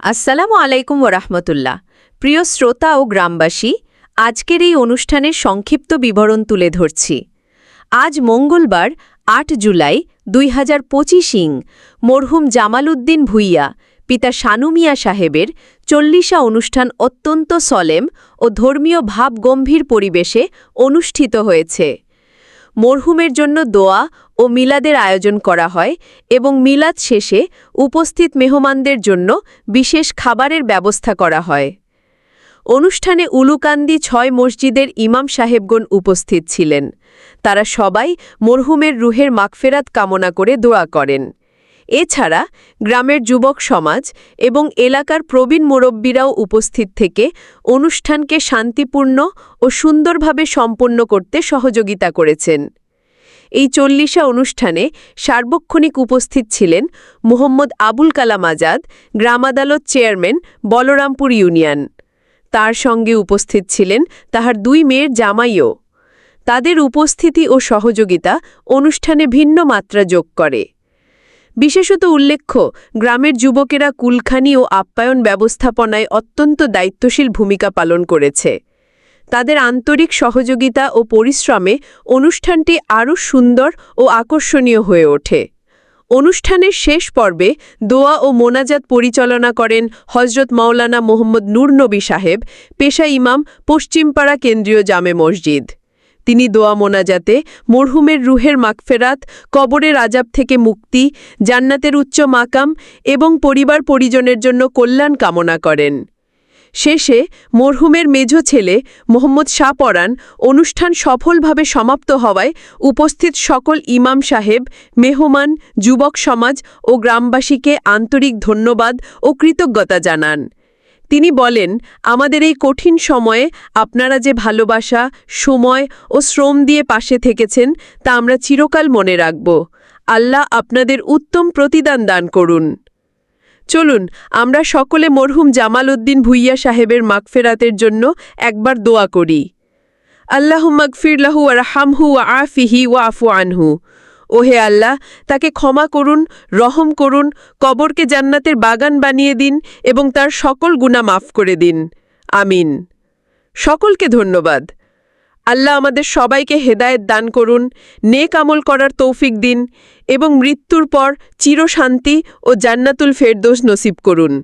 আসসালামু আলাইকুম ওরহমতুল্লাহ। প্রিয় শ্রোতা ও গ্রামবাসী, আজকের এই অনুষ্ঠানের সংক্ষিপ্ত বিবরণ তুলে ধরছি। আজ মঙ্গলবার, আট জুলাই, দুই হাজার পঁচিশিং মরহুম জামাল উদ্দিন ভুইয়া, পিতা শানু মিয়া সাহেবের চল্লিশা অনুষ্ঠান অত্যন্ত সলেম ও ধর্মীয় ভাবগম্ভীর পরিবেশে অনুষ্ঠিত হয়েছে। মরহুমের জন্য দোয়া ও মিলাদের আয়োজন করা হয় এবং মিলাদ শেষে উপস্থিত মেহমানদের জন্য বিশেষ খাবারের ব্যবস্থা করা হয়। অনুষ্ঠানে উলুকান্দি ছয় মসজিদের ইমাম সাহেবগণ উপস্থিত ছিলেন। তারা সবাই মরহুমের রুহের মাগফেরাত কামনা করে দোয়া করেন। এছাড়া গ্রামের যুবক সমাজ এবং এলাকার প্রবীণ মুরব্বীরাও উপস্থিত থেকে অনুষ্ঠানকে শান্তিপূর্ণ ও সুন্দরভাবে সম্পন্ন করতে সহযোগিতা করেছেন। এই চল্লিশা অনুষ্ঠানে সার্বক্ষণিক উপস্থিত ছিলেন মোহাম্মদ আবুল কালাম আজাদ, গ্রাম আদালত চেয়ারম্যান, বলরামপুর ইউনিয়ন। তার সঙ্গে উপস্থিত ছিলেন তাহার দুই মেয়ের জামাইও। তাদের উপস্থিতি ও সহযোগিতা অনুষ্ঠানে ভিন্ন মাত্রা যোগ করে। বিশেষত উল্লেখ্য, গ্রামের যুবকেরা কুলখানি ও আপ্যায়ন ব্যবস্থাপনায় অত্যন্ত দায়িত্বশীল ভূমিকা পালন করেছে। তাদের আন্তরিক সহযোগিতা ও পরিশ্রমে অনুষ্ঠানটি আরও সুন্দর ও আকর্ষণীয় হয়ে ওঠে। অনুষ্ঠানের শেষ পর্বে দোয়া ও মোনাজাত পরিচালনা করেন হজরত মাওলানা মোহাম্মদ নূর নবী সাহেব পেশা ইমাম, পশ্চিমপাড়া কেন্দ্রীয় জামে মসজিদ। তিনি দোয়া মোনাজাতে মরহুমের রুহের মাগফেরাত, কবরের আজাব থেকে মুক্তি, জান্নাতের উচ্চ মাকাম এবং পরিবার পরিজনের জন্য কল্যাণ কামনা করেন। শেষে মরহুমের মেজ ছেলে মোহাম্মদ শাহ পরান অনুষ্ঠান সফলভাবে সমাপ্ত হওয়ায় উপস্থিত সকল ইমাম সাহেব, মেহমান, যুবক সমাজ ও গ্রামবাসীকে আন্তরিক ধন্যবাদ ও কৃতজ্ঞতা জানান। তিনি বলেন, আমাদের এই কঠিন সময়ে আপনারা যে ভালোবাসা, সময় ও শ্রম দিয়ে পাশে থেকেছেন, তা আমরা চিরকাল মনে রাখব। আল্লাহ আপনাদের উত্তম প্রতিদান দান করুন। চলুন, আমরা সকলে মরহুম জামাল উদ্দিন ভুইয়া সাহেবের মাগফেরাতের জন্য একবার দোয়া করি। আল্লাহ মাগফিরলাহু আরহামহু আফিহি ওয়া আফু আনহু। ওহে আল্লাহ, তাকে ক্ষমা করুন, রহম করুন, কবরকে জান্নাতের বাগান বানিয়ে দিন এবং তার সকল গুণা মাফ করে দিন। আমিন। সকলকে ধন্যবাদ। আল্লাহ আমাদের সবাইকে হেদায়েত দান করুন, নেক আমল করার তৌফিক দিন এবং মৃত্যুর পর চিরশান্তি ও জান্নাতুল ফেরদোস নসিব করুন।